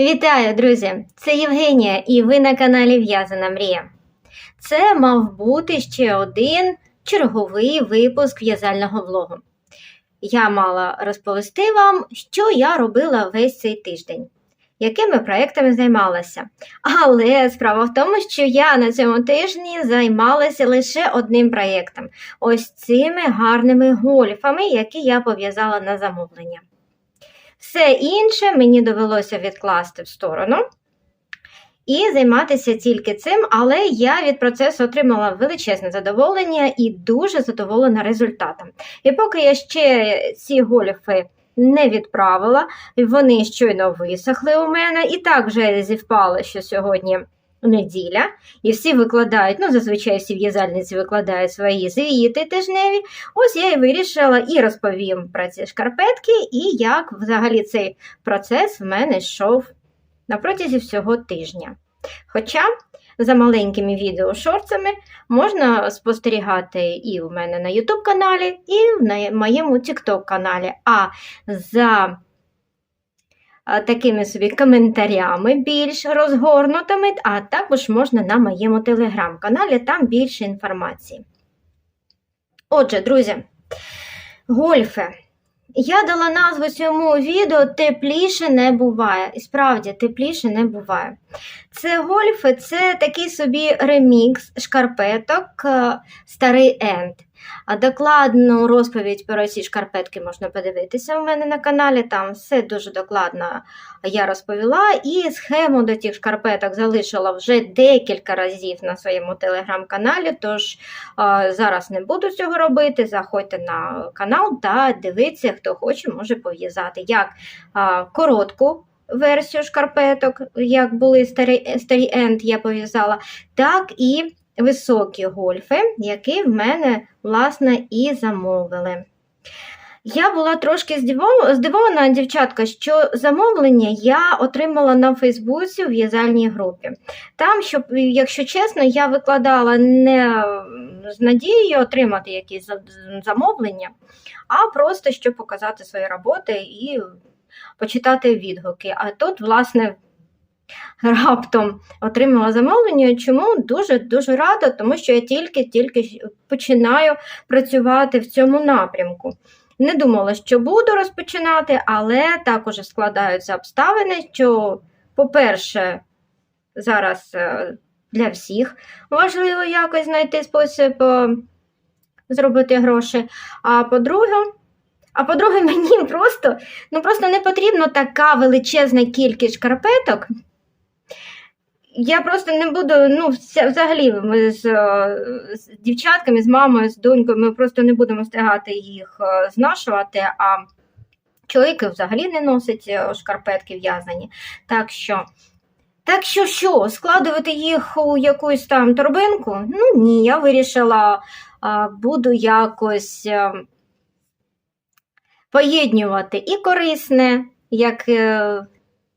Вітаю, друзі! Це Євгенія, і ви на каналі В'язана Мрія. Це мав бути ще один черговий випуск в'язального влогу. Я мала розповісти вам, що я робила весь цей тиждень, якими проектами займалася. Але справа в тому, що я на цьому тижні займалася лише одним проєктом ось цими гарними гольфами, які я пов'язала на замовлення. Все інше мені довелося відкласти в сторону і займатися тільки цим, але я від процесу отримала величезне задоволення і дуже задоволена результатом. І поки я ще ці гольфи не відправила, вони щойно висохли у мене, і так вже зівпало, що сьогодні. Неділя, і всі викладають, ну зазвичай всі в'язальниці викладають свої звіти тижневі. Ось я і вирішила і розповім про ці шкарпетки, і як взагалі цей процес в мене йшов на протязі всього тижня. Хоча за маленькими відео-шорцами можна спостерігати і у мене на YouTube каналі, і на моєму TikTok каналі. А за такими собі коментарями більш розгорнутими, а також можна на моєму телеграм-каналі, там більше інформації. Отже, друзі, гольфи. Я дала назву цьому відео Тепліше не буває. І справді, тепліше не буває. Це гольфи це такий собі ремікс шкарпеток е, старий енд. А докладну розповідь про ці шкарпетки можна подивитися у мене на каналі. Там все дуже докладно я розповіла. І схему до тих шкарпеток залишила вже декілька разів на своєму телеграм-каналі. Тож зараз не буду цього робити. Заходьте на канал та дивіться, хто хоче, може пов'язати як коротку. Версію шкарпеток, як були старі, старі енд, я пов'язала, так і високі гольфи, які в мене, власне, і замовили. Я була трошки здивована, дівчатка, що замовлення я отримала на Фейсбуці у в'язальній групі. Там, щоб, якщо чесно, я викладала не з надією отримати якісь замовлення, а просто щоб показати свої роботи і почитати відгуки. А тут, власне, раптом отримала замовлення. Чому дуже-дуже рада, тому що я тільки-тільки починаю працювати в цьому напрямку. Не думала, що буду розпочинати, але також складаються обставини, що, по-перше, зараз е, для всіх важливо якось знайти спосіб е, зробити гроші. А по-друге, а по-друге, мені просто ну просто не потрібна така величезна кількість шкарпеток. Я просто не буду, ну, взагалі, ми з, з дівчатками, з мамою, з донькою, ми просто не будемо встигати їх знашувати, а чоловіки взагалі не носять шкарпетки в'язані. Так що, так що, що, складувати їх у якусь там торбинку? Ну ні, я вирішила, буду якось поєднувати і корисне, як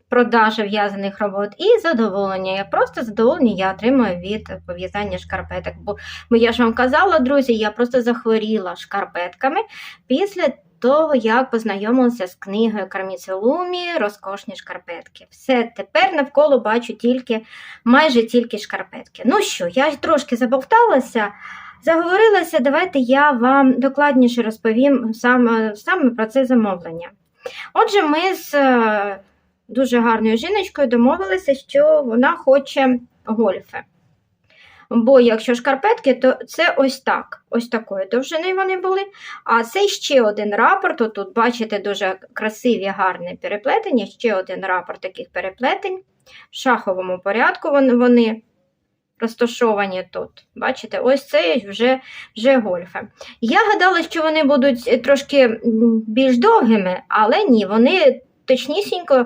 продажа в'язаних робот, і задоволення. Я просто задоволення я отримую від пов'язання шкарпеток. Бо, бо я ж вам казала, друзі, я просто захворіла шкарпетками після того, як познайомилася з книгою Карміцелумі Розкошні шкарпетки. Все, тепер навколо бачу тільки майже тільки шкарпетки. Ну що, я трошки забовталася. Заговорилася, давайте я вам докладніше розповім саме, саме про це замовлення. Отже, ми з дуже гарною жіночкою домовилися, що вона хоче гольфи. Бо якщо шкарпетки, то це ось так. Ось такої довжини вони були. А це ще один рапорт. Тут, бачите, дуже красиві, гарні переплетення, ще один рапорт таких переплетень. В шаховому порядку вони розташовані тут. Бачите, ось це вже вже гольфи. Я гадала, що вони будуть трошки більш довгими, але ні, вони точнісінько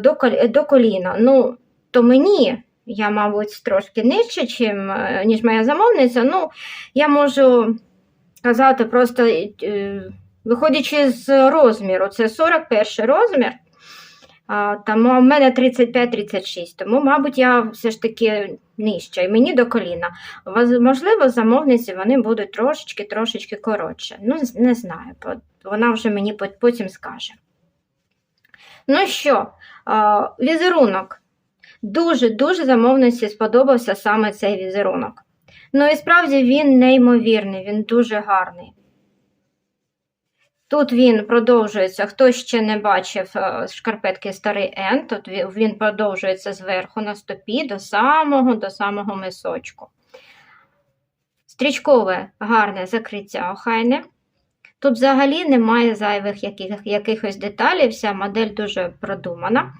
до до коліна. Ну, то мені, я, мабуть, трошки нижче, чим, е, ніж моя замовниця. Ну, я можу казати просто, е, виходячи з розміру, це 41 розмір. Тому в мене 35-36, тому, мабуть, я все ж таки нижча, і мені до коліна. Можливо, замовниці вони будуть трошечки-трошечки коротше. Ну, не знаю, вона вже мені потім скаже. Ну що, візерунок. Дуже-дуже замовниці сподобався саме цей візерунок. Ну і справді він неймовірний, він дуже гарний. Тут він продовжується, хто ще не бачив е, шкарпетки старий Н, тут він- продовжується зверху на стопі до самого до самого мисочку. Стрічкове гарне закриття охайне. Тут взагалі немає зайвих яких, якихось деталей, вся модель дуже продумана.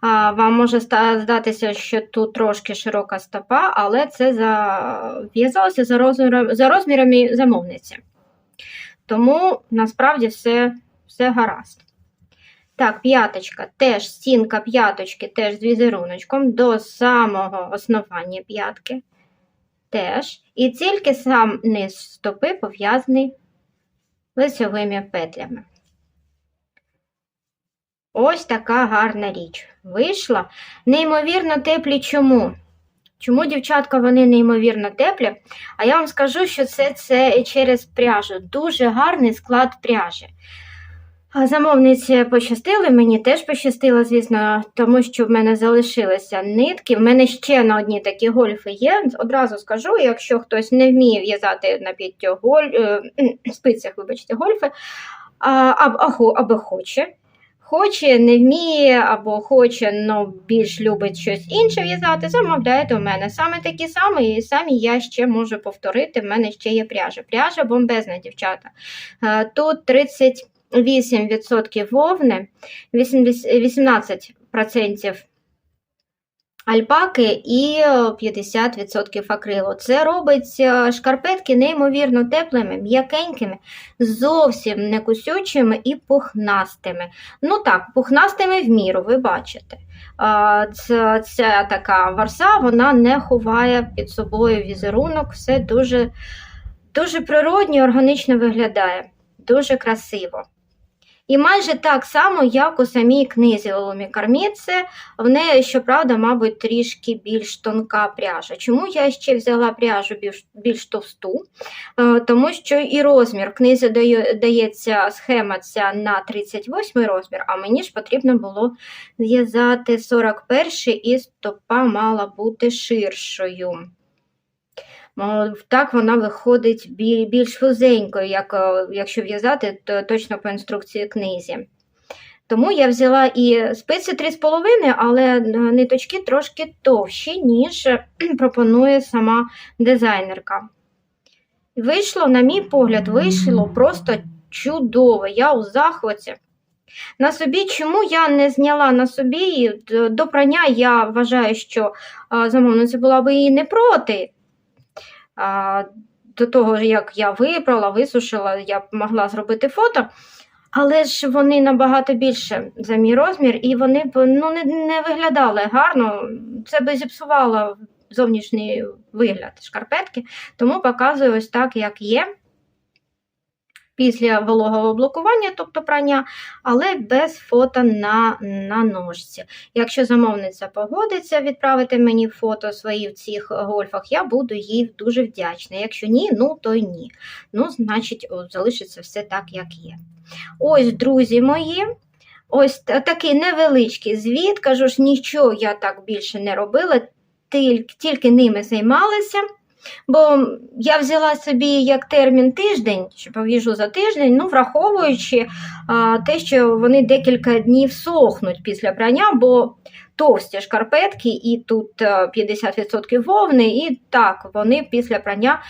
А, Вам може здатися, що тут трошки широка стопа, але це зав'язалося за розмірами, за розмірами замовниці. Тому насправді все, все гаразд. Так, п'яточка, теж стінка п'яточки, теж з візеруночком до самого основання п'ятки. Теж. І тільки сам низ стопи пов'язаний лицевими петлями. Ось така гарна річ. Вийшла. Неймовірно теплі чому? Чому, дівчатка, вони неймовірно теплі? А я вам скажу, що це, це через пряжу. Дуже гарний склад пряжі. Замовниці пощастили, мені теж пощастило, звісно, тому що в мене залишилися нитки. В мене ще на одні такі гольфи є. Одразу скажу, якщо хтось не вміє в'язати на п'ятьох голь... Е, спицях, вибачте, гольфи, або, або хоче. Хоче, не вміє, або хоче, але більш любить щось інше в'язати, замовляєте у мене. Саме такі самі, і самі я ще можу повторити. в мене ще є пряжа. Пряжа бомбезна, дівчата. Е, тут 30. 8% вовни, 18% альпаки і 50% акрилу. Це робить е, шкарпетки неймовірно теплими, м'якенькими, зовсім не кусючими і пухнастими. Ну так, пухнастими в міру, ви бачите. Ця, ця така варса вона не ховає під собою візерунок, все дуже, дуже природньо, органічно виглядає, дуже красиво. І майже так само, як у самій книзі Лоломі Карміце, в неї, щоправда, мабуть, трішки більш тонка пряжа. Чому я ще взяла пряжу більш, більш товсту? Е, Тому що і розмір книзі дає- дається схема ця на 38 розмір, а мені ж потрібно було зв'язати 41 і стопа мала бути ширшою. Так вона виходить більш вузенькою, як, е, якщо в'язати, то точно по інструкції книзі. Тому я взяла і спиці 3,5, але е, ниточки трошки товщі, ніж е, пропонує сама дизайнерка. Вийшло, на мій погляд, вийшло просто чудово. Я у захваті. На собі, чому я не зняла на собі до прання, я вважаю, що замовниця була би і не проти. До того, як я вибрала, висушила, я могла зробити фото. Але ж вони набагато більше за мій розмір, і вони б ну, не, не виглядали гарно. Це би зіпсувало зовнішній вигляд шкарпетки, тому показую ось так, як є. Після вологого блокування, тобто прання, але без фото на, на ножці. Якщо замовниця погодиться відправити мені фото свої в цих гольфах, я буду їй дуже вдячна. Якщо ні, ну то ні. Ну, значить, о, залишиться все так, як є. Ось, друзі мої, ось такий невеличкий звіт. Кажу ж, нічого я так більше не робила, тільки, тільки ними займалася. Бо я взяла собі як термін тиждень, що пов'їжу за тиждень, ну, враховуючи а, те, що вони декілька днів сохнуть після прання, бо товсті шкарпетки, і тут 50% вовни, і так, вони після прання,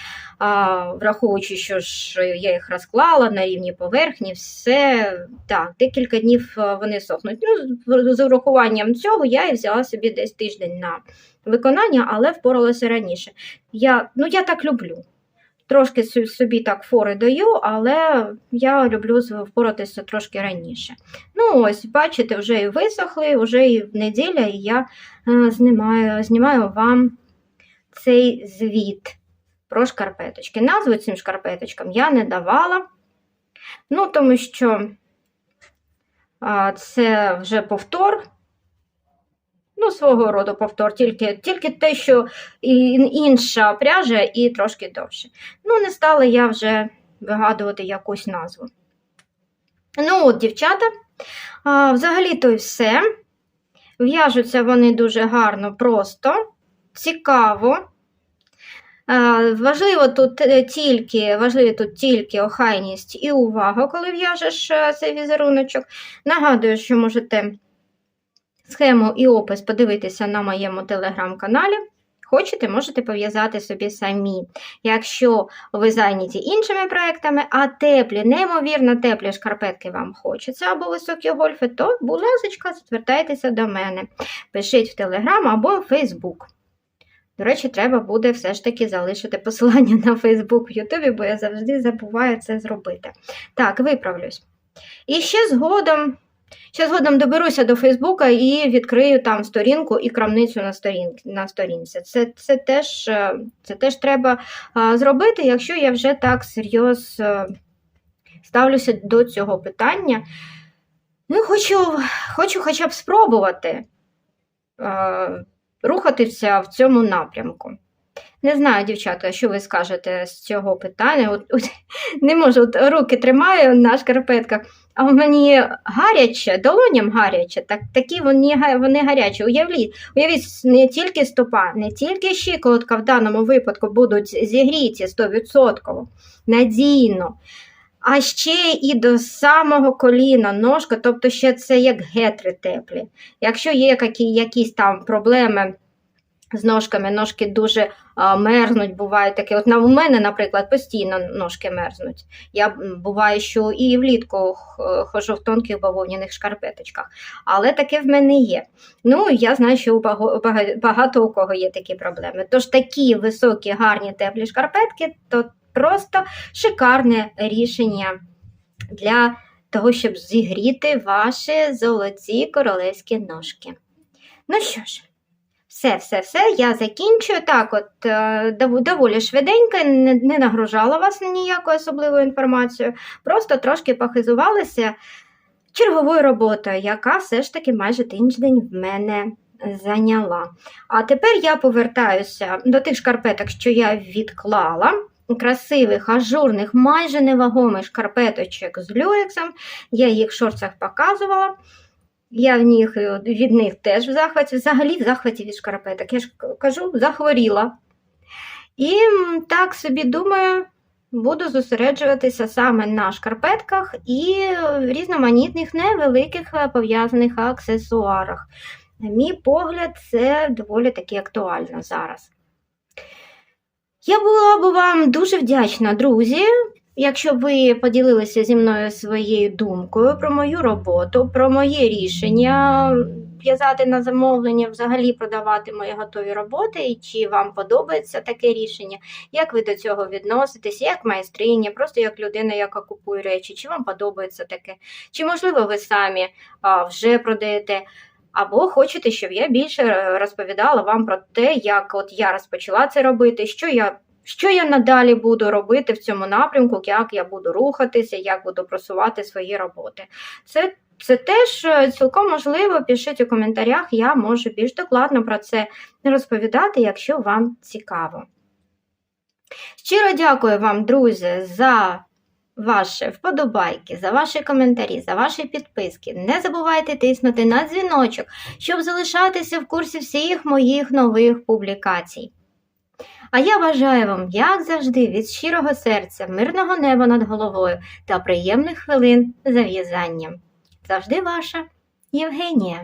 а, враховуючи, що ж я їх розклала на рівні поверхні, все так, декілька днів вони сохнуть. Ну, з- з урахуванням цього я і взяла собі десь тиждень на виконання, але впоралася раніше. Я, ну, я так люблю. Трошки собі так фори даю, але я люблю впоратися трошки раніше. Ну, ось, бачите, вже і висохли, вже і в неділя, і я е, знімаю, знімаю вам цей звіт про шкарпеточки. Назву цим шкарпеточкам я не давала, ну, тому що це вже повтор. Ну, свого роду повтор, тільки, тільки те, що інша пряжа і трошки довше. Ну, не стала я вже вигадувати якусь назву. Ну, от, дівчата, взагалі-то й все. В'яжуться вони дуже гарно, просто, цікаво. Важливо тут е, тільки, важливі тут тільки охайність і увага, коли в'яжеш е, цей візеруночок. Нагадую, що можете схему і опис подивитися на моєму телеграм-каналі. Хочете, можете пов'язати собі самі. Якщо ви зайняті іншими проектами, а теплі, неймовірно теплі шкарпетки вам хочеться, або високі гольфи, то, будь ласка, звертайтеся до мене. Пишіть в Телеграм або в Фейсбук. До речі, треба буде все ж таки залишити посилання на Фейсбук в Ютубі, бо я завжди забуваю це зробити. Так, виправлюсь. І ще згодом. Ще згодом доберуся до Фейсбука і відкрию там сторінку і крамницю на, сторін, на сторінці. Це це, теж, е, це теж треба а, зробити, якщо я вже так серйозно е, ставлюся до цього питання. Ну, хочу, хочу хоча б спробувати рухатися в цьому напрямку. Не знаю, дівчатка, що ви скажете з цього питання. От, от, не можу, от руки тримаю на шкарпетках, а мені гаряче, долоням гаряче, так, такі вони, вони гарячі. Уявіть, уявіть, не тільки стопа, не тільки щиколотка в даному випадку будуть зігріті 100%, надійно. А ще і до самого коліна ножка, тобто ще це як гетри теплі. Якщо є які, якісь там проблеми з ножками, ножки дуже а, мерзнуть, бувають таке. От на, у мене, наприклад, постійно ножки мерзнуть. Я м, буває, що і влітку х- ходжу в тонких бавовняних шкарпеточках, але таке в мене є. Ну, я знаю, що у багато у кого є такі проблеми. Тож такі високі, гарні, теплі шкарпетки то просто шикарне рішення для того, щоб зігріти ваші золоті королевські ножки. Ну що ж. Все, все, все, я закінчую. Так, от е, доволі швиденько, не нагружала вас ніякою особливою інформацією, просто трошки похизувалася черговою роботою, яка все ж таки майже тиждень в мене зайняла. А тепер я повертаюся до тих шкарпеток, що я відклала. Красивих, ажурних, майже невагомих шкарпеточок з люрексом. Я їх в шорцах показувала. Я в них, е, від них теж в захваті, взагалі в захваті від шкарпеток. Я ж кажу, захворіла. І так собі думаю, буду зосереджуватися саме на шкарпетках і різноманітних невеликих е, пов'язаних аксесуарах. На мій погляд, це доволі таки актуально зараз. Я була б вам дуже вдячна, друзі, якщо ви поділилися зі мною своєю думкою про мою роботу, про моє рішення в'язати на замовлення, взагалі продавати мої готові роботи, і чи вам подобається таке рішення, як ви до цього відноситесь, як майстриня, просто як людина, яка купує речі, чи вам подобається таке, чи можливо ви самі а, вже продаєте. Або хочете, щоб я більше е, розповідала вам про те, як от я розпочала це робити, що я що я надалі буду робити в цьому напрямку, як я буду рухатися, як буду просувати свої роботи. Це, це теж е, цілком можливо. Пишіть у коментарях, я можу більш докладно про це розповідати, якщо вам цікаво. Щиро дякую вам, друзі, за ваші вподобайки, за ваші коментарі, за ваші підписки. Не забувайте тиснути на дзвіночок, щоб залишатися в курсі всіх моїх нових публікацій. А я бажаю вам, як завжди, від щирого серця, мирного неба над головою та приємних хвилин за в'язанням. Завжди ваша Євгенія.